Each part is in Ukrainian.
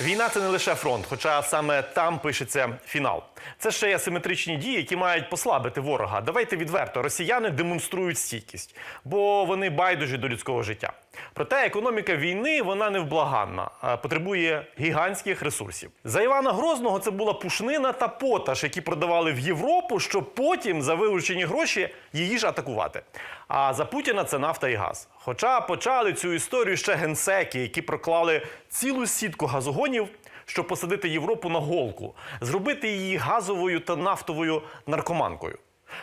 Війна це не лише фронт, хоча саме там пишеться фінал. Це ще й асиметричні дії, які мають послабити ворога. Давайте відверто, росіяни демонструють стійкість, бо вони байдужі до людського життя. Проте економіка війни вона невблаганна, а потребує гігантських ресурсів. За Івана Грозного це була пушнина та поташ, які продавали в Європу, щоб потім за вилучені гроші її ж атакувати. А за Путіна це нафта і газ. Хоча почали цю історію ще генсеки, які проклали цілу сітку газогонів, щоб посадити Європу на голку, зробити її газовою та нафтовою наркоманкою.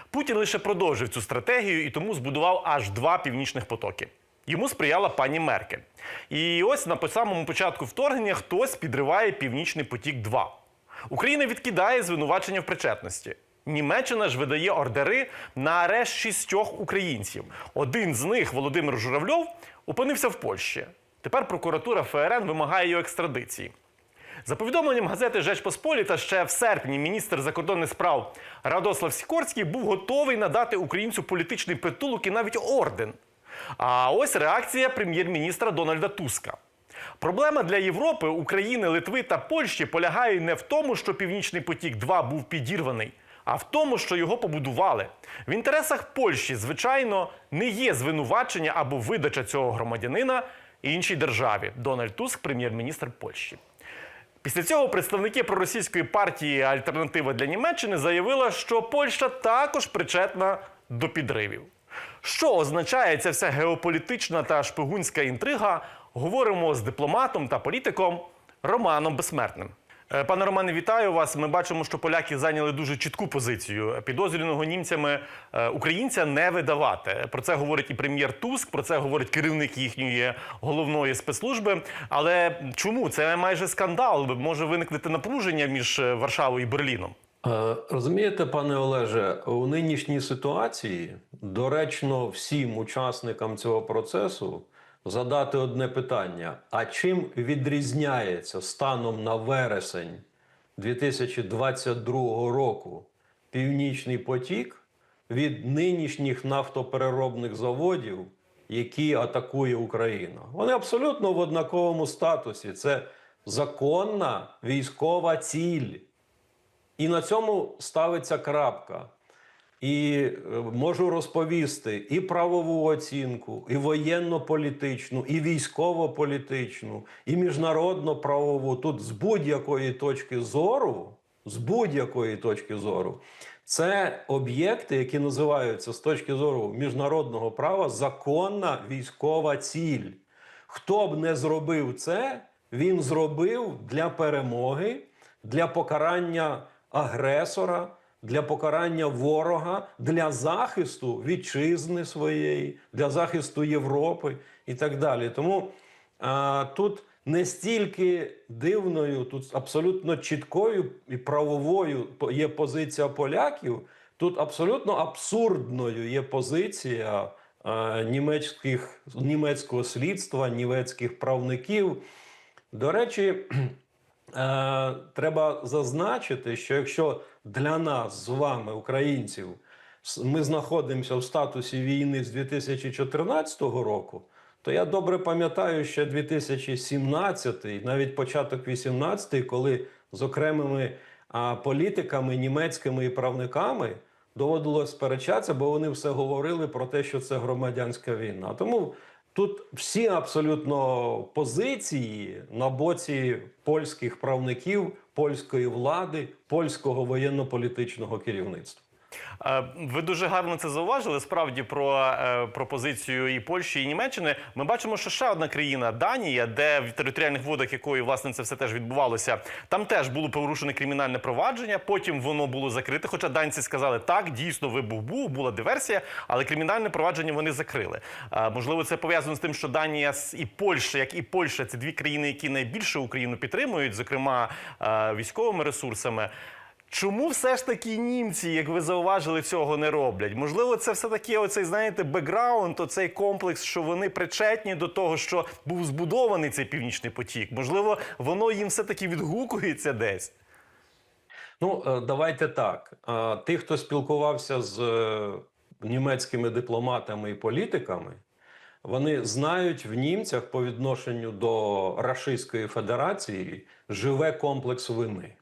Путін лише продовжив цю стратегію і тому збудував аж два північних потоки. Йому сприяла пані Меркель. І ось на самому початку вторгнення хтось підриває Північний потік 2 Україна відкидає звинувачення в причетності. Німеччина ж видає ордери на арешт шістьох українців. Один з них, Володимир Журавльов, опинився в Польщі. Тепер прокуратура ФРН вимагає його екстрадиції. За повідомленням газети Жеч Посполіта, ще в серпні міністр закордонних справ Радослав Сікорський був готовий надати українцю політичний притулок і навіть орден. А ось реакція прем'єр-міністра Дональда Туска. Проблема для Європи, України, Литви та Польщі полягає не в тому, що Північний потік 2 був підірваний, а в тому, що його побудували. В інтересах Польщі, звичайно, не є звинувачення або видача цього громадянина іншій державі. Дональд Туск, прем'єр-міністр Польщі. Після цього представники проросійської партії Альтернатива для Німеччини заявила, що Польща також причетна до підривів. Що означає ця вся геополітична та шпигунська інтрига? Говоримо з дипломатом та політиком Романом Безсмертним. Е, Пане Романе, вітаю вас. Ми бачимо, що поляки зайняли дуже чітку позицію. Підозрюваного німцями е, українця не видавати. Про це говорить і прем'єр Туск, про це говорить керівник їхньої головної спецслужби. Але чому це майже скандал? Може виникнути напруження між е, Варшавою і Берліном? Е, Розумієте, пане Олеже, у нинішній ситуації доречно всім учасникам цього процесу задати одне питання: а чим відрізняється станом на вересень 2022 року Північний потік від нинішніх нафтопереробних заводів, які атакує Україна? Вони абсолютно в однаковому статусі. Це законна військова ціль. І на цьому ставиться крапка. І е, можу розповісти і правову оцінку, і воєнно-політичну, і військово-політичну, і міжнародно-правову. Тут з будь-якої точки зору, з будь-якої точки зору, це об'єкти, які називаються з точки зору міжнародного права законна військова ціль. Хто б не зробив це, він зробив для перемоги, для покарання агресора, для покарання ворога, для захисту вітчизни своєї, для захисту Європи і так далі. Тому а, тут не стільки дивною, тут абсолютно чіткою і правовою є позиція поляків. Тут абсолютно абсурдною є позиція німецьких, німецького слідства, німецьких правників. До речі, Е, треба зазначити, що якщо для нас з вами, українців, ми знаходимося в статусі війни з 2014 року, то я добре пам'ятаю ще 2017, навіть початок 18, коли з окремими політиками німецькими і правниками доводилось сперечатися, бо вони все говорили про те, що це громадянська війна. Тому Тут всі абсолютно позиції на боці польських правників, польської влади, польського воєнно-політичного керівництва. Е, Ви дуже гарно це зауважили. Справді про, е, про позицію і Польщі, і Німеччини. Ми бачимо, що ще одна країна Данія, де в територіальних водах якої власне це все теж відбувалося, там теж було порушене кримінальне провадження. Потім воно було закрите. Хоча данці сказали, так дійсно вибух був, була диверсія, але кримінальне провадження вони закрили. Е, Можливо, це пов'язано з тим, що Данія і Польща, як і Польща, це дві країни, які найбільше Україну підтримують, зокрема військовими ресурсами. Чому все ж таки німці, як ви зауважили, цього не роблять? Можливо, це все таки оцей, знаєте, бекграунд, оцей комплекс, що вони причетні до того, що був збудований цей північний потік. Можливо, воно їм все таки відгукується десь. Ну, е, давайте так. Е, Ті, хто спілкувався з е, німецькими дипломатами і політиками, вони знають в німцях по відношенню до Рашистської Федерації живе комплекс вини.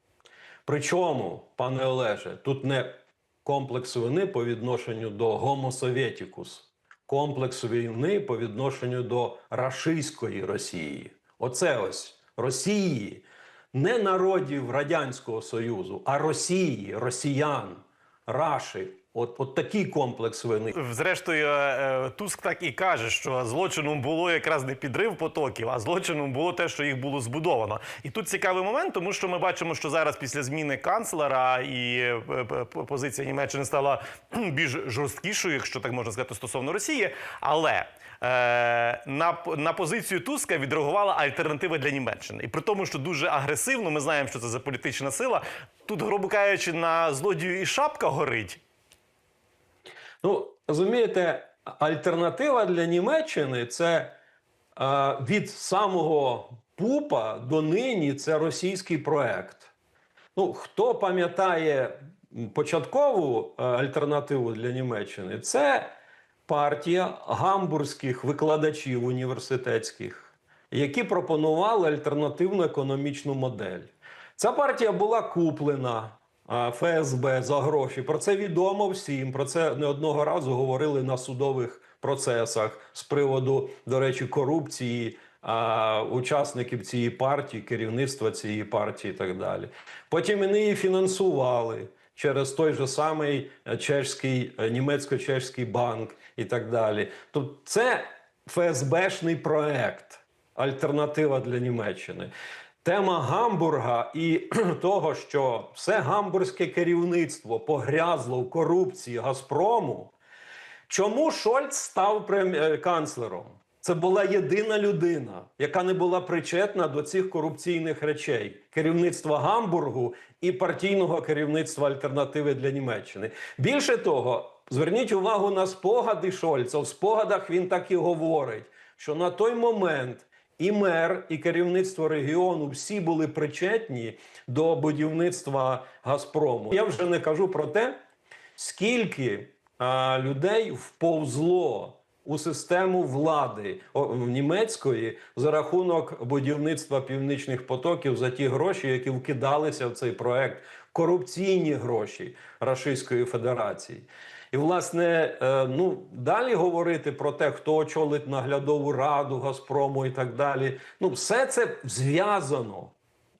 Причому, пане Олеже, тут не комплекс вини по відношенню до гомосовєтікус, комплекс війни по відношенню до рашистської Росії. Оце ось Росії, не народів Радянського Союзу, а Росії, росіян, Раші. От, от такий комплекс вини. Зрештою, е, Туск так і каже, що злочином було якраз не підрив потоків, а злочином було те, що їх було збудовано. І тут цікавий момент, тому що ми бачимо, що зараз після зміни канцлера і е, позиція Німеччини стала більш жорсткішою, якщо так можна сказати, стосовно Росії. Але е, на, на позицію Туска відреагувала альтернатива для Німеччини. І при тому, що дуже агресивно, ми знаємо, що це за політична сила. Тут, грубо кажучи, на злодію і шапка горить. Ну, розумієте, альтернатива для Німеччини це е, від самого пупа до нині це російський проект. Ну, хто пам'ятає початкову е, альтернативу для Німеччини, це партія гамбурзьких викладачів університетських, які пропонували альтернативну економічну модель. Ця партія була куплена ФСБ за гроші. Про це відомо всім. Про це не одного разу говорили на судових процесах з приводу, до речі, корупції а, учасників цієї партії, керівництва цієї партії і так далі. Потім вони її фінансували через той же самий чешський, е, німецько-чешський банк і так далі. Тобто це ФСБшний проект, альтернатива для Німеччини. Тема Гамбурга і того, що все гамбурзьке керівництво погрязло в корупції Газпрому. Чому Шольц став е, канцлером? Це була єдина людина, яка не була причетна до цих корупційних речей керівництва Гамбургу і партійного керівництва альтернативи для Німеччини. Більше того, зверніть увагу на спогади Шольца. В спогадах він так і говорить, що на той момент і мер, і керівництво регіону всі були причетні до будівництва Газпрому. Я вже не кажу про те, скільки а, людей вповзло у систему влади німецької за рахунок будівництва північних потоків за ті гроші, які вкидалися в цей проект, корупційні гроші Рашистської Федерації. І, власне, е, ну далі говорити про те, хто очолить наглядову раду Газпрому і так далі. Ну, все це зв'язано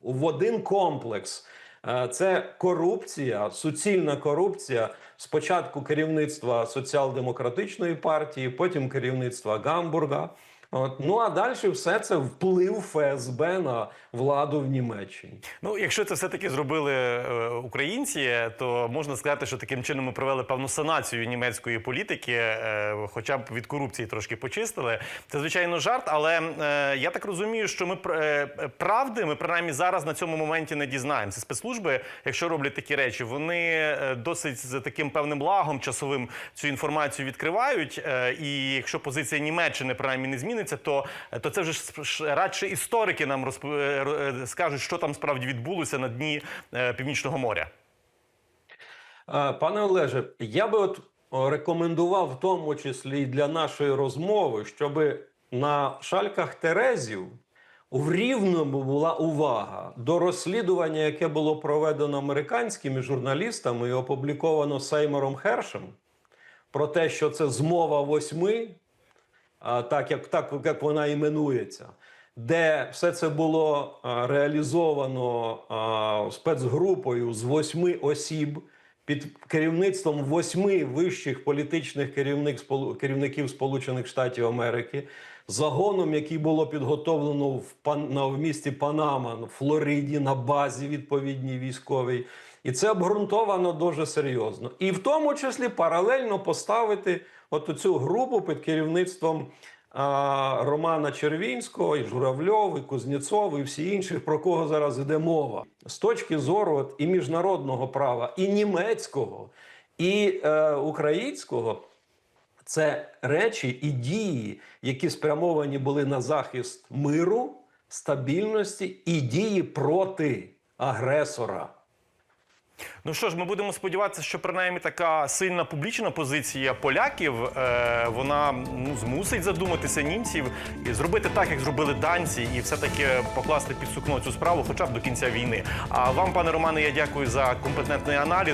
в один комплекс. Е, Це корупція, суцільна корупція. Спочатку керівництва соціал-демократичної партії, потім керівництва Гамбурга. От. Ну а далі все це вплив ФСБ на владу в Німеччині. Ну, якщо це все-таки зробили е, українці, то можна сказати, що таким чином ми провели певну санацію німецької політики, е, хоча б від корупції трошки почистили. Це звичайно жарт, але е, я так розумію, що ми пр- правди ми принаймні зараз на цьому моменті не дізнаємося. Спецслужби, якщо роблять такі речі, вони досить з таким певним лагом часовим цю інформацію відкривають. І якщо позиція Німеччини принаймні не зміниться, то, то це вже радше історики нам розп... е, е, скажуть, що там справді відбулося на дні е, Північного моря. Пане Олеже, я би от рекомендував в тому числі і для нашої розмови, щоб на шальках Терезів в рівному була увага до розслідування, яке було проведено американськими журналістами і опубліковано Сеймором Хершем, про те, що це змова восьми, так як, так як вона іменується, де все це було реалізовано спецгрупою з восьми осіб під керівництвом восьми вищих політичних керівник, керівників Сполучених Штатів Америки, загоном, який було підготовлено в, на, в місті Панама, в Флориді, на базі відповідній військовій. І це обґрунтовано дуже серйозно. І в тому числі паралельно поставити от цю групу під керівництвом Романа Червінського, і Журавльов, і Кузнєцов, і всі інших, про кого зараз йде мова. З точки зору от, і міжнародного права, і німецького, і е, українського. Це речі і дії, які спрямовані були на захист миру, стабільності і дії проти агресора. Ну що ж, ми будемо сподіватися, що принаймні така сильна публічна позиція поляків е, вона ну, змусить задуматися німців і зробити так, як зробили данці, і все-таки покласти під сукно цю справу, хоча б до кінця війни. А вам, пане Романе, я дякую за компетентний аналіз.